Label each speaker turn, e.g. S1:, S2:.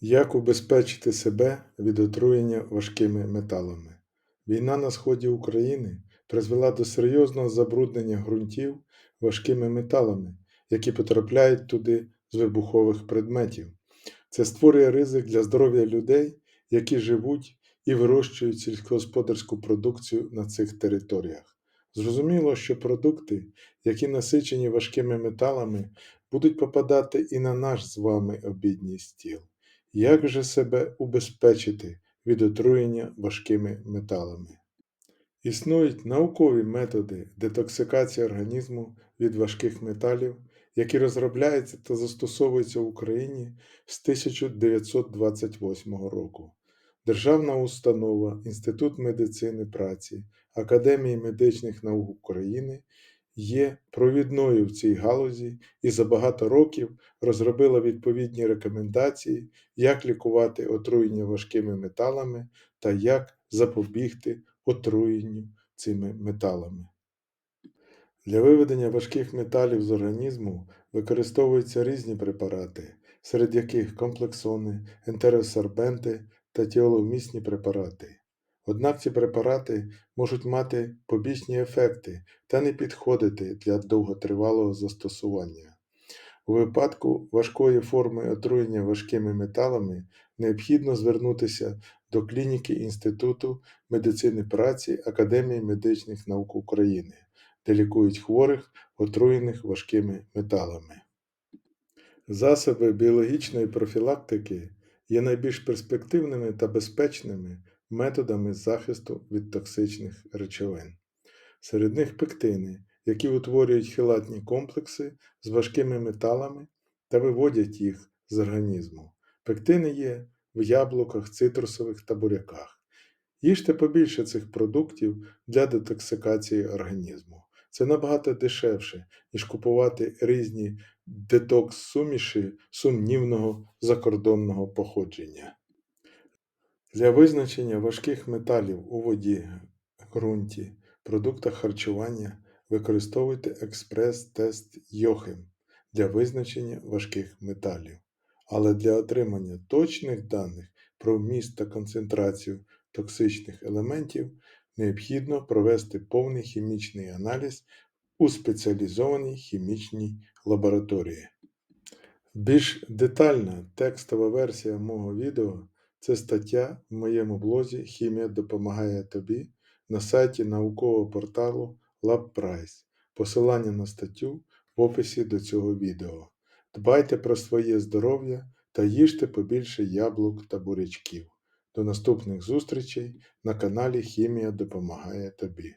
S1: Як убезпечити себе від отруєння важкими металами? Війна на сході України призвела до серйозного забруднення ґрунтів важкими металами, які потрапляють туди з вибухових предметів. Це створює ризик для здоров'я людей, які живуть і вирощують сільськогосподарську продукцію на цих територіях. Зрозуміло, що продукти, які насичені важкими металами, будуть попадати і на наш з вами обідній стіл. Як же себе убезпечити від отруєння важкими металами? Існують наукові методи детоксикації організму від важких металів, які розробляються та застосовуються в Україні з 1928 року. Державна установа Інститут медицини праці Академії медичних наук України є провідною в цій галузі і за багато років розробила відповідні рекомендації, як лікувати отруєння важкими металами та як запобігти отруєнню цими металами. Для виведення важких металів з організму використовуються різні препарати, серед яких комплексони, ентеросорбенти та тіоловмісні препарати. Однак ці препарати можуть мати побічні ефекти та не підходити для довготривалого застосування. У випадку важкої форми отруєння важкими металами необхідно звернутися до клініки Інституту медицини праці Академії медичних наук України, де лікують хворих, отруєних важкими металами. Засоби біологічної профілактики є найбільш перспективними та безпечними методами захисту від токсичних речовин. Серед них пектини, які утворюють хелатні комплекси з важкими металами та виводять їх з організму. Пектини є в яблуках, цитрусових та буряках. Їжте побільше цих продуктів для детоксикації організму. Це набагато дешевше, ніж купувати різні детокс-суміші сумнівного закордонного походження. Для визначення важких металів у воді, ґрунті, продуктах харчування використовуйте експрес-тест Йохим для визначення важких металів. Але для отримання точних даних про вміст та концентрацію токсичних елементів необхідно провести повний хімічний аналіз у спеціалізованій хімічній лабораторії. Більш детальна текстова версія мого відео це стаття в моєму блозі Хімія допомагає тобі на сайті наукового порталу LabPrice. Посилання на статтю в описі до цього відео. Дбайте про своє здоров'я та їжте побільше яблук та бурячків. До наступних зустрічей на каналі Хімія допомагає тобі.